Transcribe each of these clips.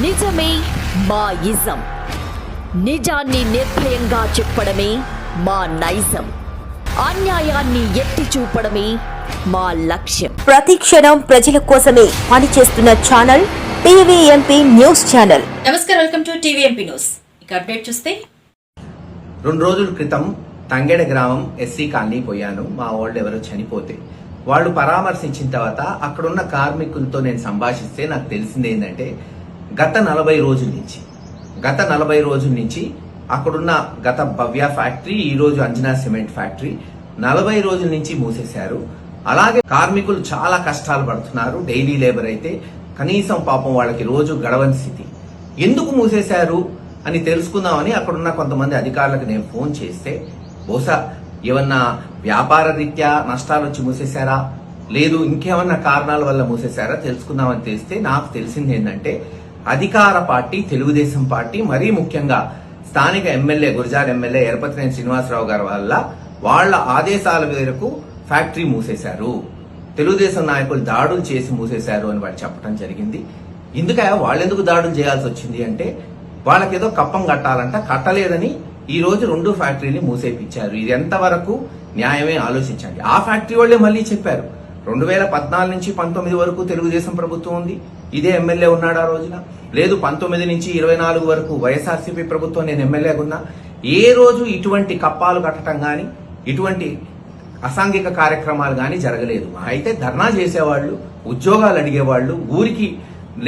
నిజమే మా ఇజం నిజాన్ని నిర్భయంగా చెప్పడమే మా నైజం. అన్యాయాన్ని ఎత్తి చూపడమే మా లక్ష్యం. ప్రతి క్షణం ప్రజల కోసమే పనిచేస్తున్న ఛానల్ టీవీఎంపీ న్యూస్ ఛానల్. నమస్కారం వెల్కమ్ టు టీవీఎంపీ న్యూస్. ఇక అప్డేట్ చూస్తే రెండు రోజుల క్రితం తంగెడ గ్రామం ఎస్సీ కాలనీ పోయాను. మా వాళ్ళు ఎవరో చనిపోతే. వాళ్ళు పరామర్శించిన తర్వాత అక్కడున్న కార్మికులతో నేను సంభాషిస్తే నాకు తెలిసింది ఏంటంటే గత నలభై రోజుల నుంచి గత నలభై రోజుల నుంచి అక్కడున్న గత భవ్య ఫ్యాక్టరీ ఈరోజు అంజనా సిమెంట్ ఫ్యాక్టరీ నలభై రోజుల నుంచి మూసేశారు. అలాగే కార్మికులు చాలా కష్టాలు పడుతున్నారు డైలీ లేబర్ అయితే. కనీసం పాపం వాళ్ళకి రోజు గడవని స్థితి. ఎందుకు మూసేశారు అని తెలుసుకుందామని అక్కడున్న కొంతమంది అధికారులకు నేను ఫోన్ చేస్తే బహుశా ఏమన్నా వ్యాపార రీత్యా నష్టాలు వచ్చి మూసేశారా? లేదు ఇంకేమన్నా కారణాల వల్ల మూసేశారా? తెలుసుకుందామని తెలిస్తే నాకు తెలిసింది ఏంటంటే అధికార పార్టీ తెలుగుదేశం పార్టీ మరీ ముఖ్యంగా స్థానిక ఎమ్మెల్యే గురజార్ ఎమ్మెల్యే ఎరపతినేని శ్రీనివాసరావు గారి వల్ల వాళ్ళ ఆదేశాల మేరకు ఫ్యాక్టరీ మూసేశారు. తెలుగుదేశం నాయకులు దాడులు చేసి మూసేశారు అని వాళ్ళు చెప్పడం జరిగింది. ఇందుక వాళ్ళెందుకు దాడులు చేయాల్సి వచ్చింది అంటే వాళ్ళకేదో కప్పం కట్టాలంట కట్టలేదని ఈ రోజు రెండు ఫ్యాక్టరీని మూసేపించారు. ఇది ఎంతవరకు న్యాయమే ఆలోచించండి. ఆ ఫ్యాక్టరీ వాళ్ళే మళ్ళీ చెప్పారు. రెండు వేల పద్నాలుగు నుంచి పంతొమ్మిది వరకు తెలుగుదేశం ప్రభుత్వం ఉంది. ఇదే ఎమ్మెల్యే ఉన్నాడు ఆ రోజున. లేదు పంతొమ్మిది నుంచి ఇరవై నాలుగు వరకు వైఎస్ఆర్సీపీ ప్రభుత్వం నేను ఎమ్మెల్యేగా ఉన్నా. ఏ రోజు ఇటువంటి కప్పాలు కట్టడం కానీ ఇటువంటి అసాంఘిక కార్యక్రమాలు కానీ జరగలేదు. అయితే ధర్నా చేసేవాళ్ళు ఉద్యోగాలు అడిగేవాళ్ళు ఊరికి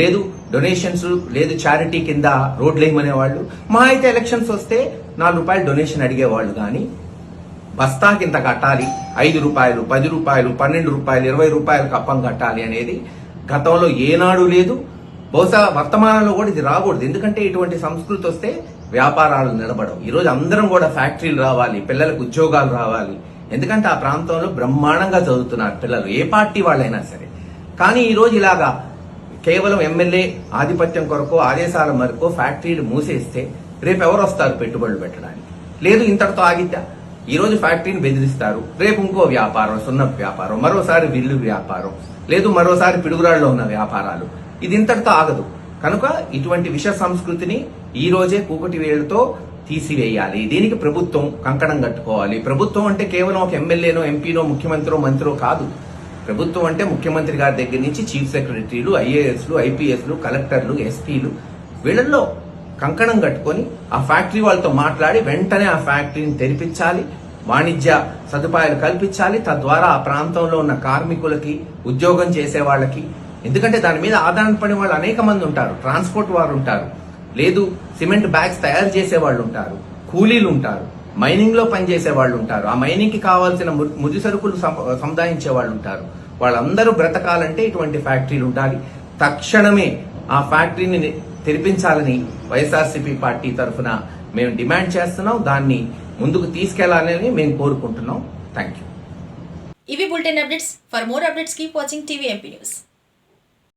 లేదు డొనేషన్స్ లేదు చారిటీ కింద రోడ్లు వేయమనేవాళ్ళు మా అయితే ఎలక్షన్స్ వస్తే నాలుగు రూపాయలు డొనేషన్ అడిగేవాళ్ళు కానీ బస్తా కింద కట్టాలి. ఐదు రూపాయలు పది రూపాయలు పన్నెండు రూపాయలు ఇరవై రూపాయలు కప్పం కట్టాలి అనేది గతంలో ఏనాడు లేదు. బహుశా వర్తమానంలో కూడా ఇది రాకూడదు. ఎందుకంటే ఇటువంటి సంస్కృతి వస్తే వ్యాపారాలు నిలబడవు. ఈరోజు అందరం కూడా ఫ్యాక్టరీలు రావాలి పిల్లలకు ఉద్యోగాలు రావాలి. ఎందుకంటే ఆ ప్రాంతంలో బ్రహ్మాండంగా చదువుతున్నారు పిల్లలు ఏ పార్టీ వాళ్ళైనా సరే. కానీ ఈరోజు ఇలాగా కేవలం ఎమ్మెల్యే ఆధిపత్యం కొరకు ఆదేశాల మేరకు ఫ్యాక్టరీలు మూసేస్తే రేపు ఎవరు వస్తారు పెట్టుబడులు పెట్టడానికి? లేదు ఇంతటితో ఆగిద్దా? ఈరోజు ఫ్యాక్టరీని బెదిరిస్తారు. రేపు ఇంకో వ్యాపారం సున్న వ్యాపారం మరోసారి విల్లు వ్యాపారం లేదు మరోసారి పిడుగురాళ్ళలో ఉన్న వ్యాపారాలు. ఇది ఇంతటితో ఆగదు. కనుక ఇటువంటి విష సంస్కృతిని ఈ రోజే కూకటి వేలుతో తీసివేయాలి. దీనికి ప్రభుత్వం కంకణం కట్టుకోవాలి. ప్రభుత్వం అంటే కేవలం ఒక ఎమ్మెల్యేనో ఎంపీనో ముఖ్యమంత్రో మంత్రో కాదు. ప్రభుత్వం అంటే ముఖ్యమంత్రి గారి దగ్గర నుంచి చీఫ్ సెక్రటరీలు ఐఏఎస్లు ఐపీఎస్లు కలెక్టర్లు ఎస్పీలు వీళ్ళల్లో కంకణం కట్టుకొని ఆ ఫ్యాక్టరీ వాళ్ళతో మాట్లాడి వెంటనే ఆ ఫ్యాక్టరీని తెరిపించాలి వాణిజ్య సదుపాయాలు కల్పించాలి తద్వారా ఆ ప్రాంతంలో ఉన్న కార్మికులకి ఉద్యోగం చేసే వాళ్ళకి. ఎందుకంటే దాని మీద ఆధారపడిన వాళ్ళు అనేక మంది ఉంటారు ట్రాన్స్పోర్ట్ వారు ఉంటారు. లేదు సిమెంట్ బ్యాగ్స్ తయారు చేసే వాళ్ళు ఉంటారు కూలీలు ఉంటారు మైనింగ్లో పనిచేసే వాళ్ళు ఉంటారు. ఆ మైనింగ్కి కావాల్సిన ము- ముడి సరుకులు సముదాయించే వాళ్ళు ఉంటారు. వాళ్ళందరూ బ్రతకాలంటే ఇటువంటి ఫ్యాక్టరీలు ఉండాలి. తక్షణమే ఆ ఫ్యాక్టరీని తెరిపించాలని వైఎస్ఆర్సీపీ పార్టీ తరఫున మేము డిమాండ్ చేస్తున్నాం. దాన్ని ముందుకు తీసుకెళ్ళాలని మేము కోరుకుంటున్నాం. థ్యాంక్ యూ ఇవి bulletin updates. For more updates keep watching TVMP news.